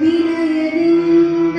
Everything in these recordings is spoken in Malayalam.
വിനയದಿಂದ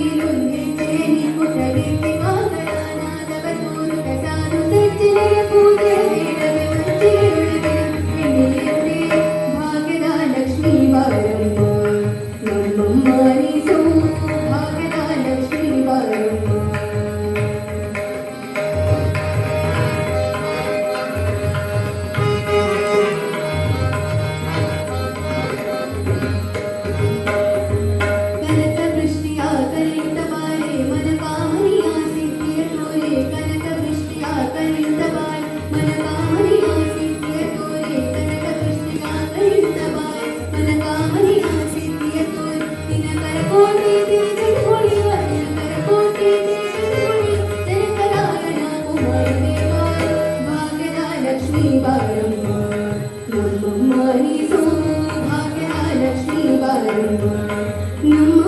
Hallelujah. Nam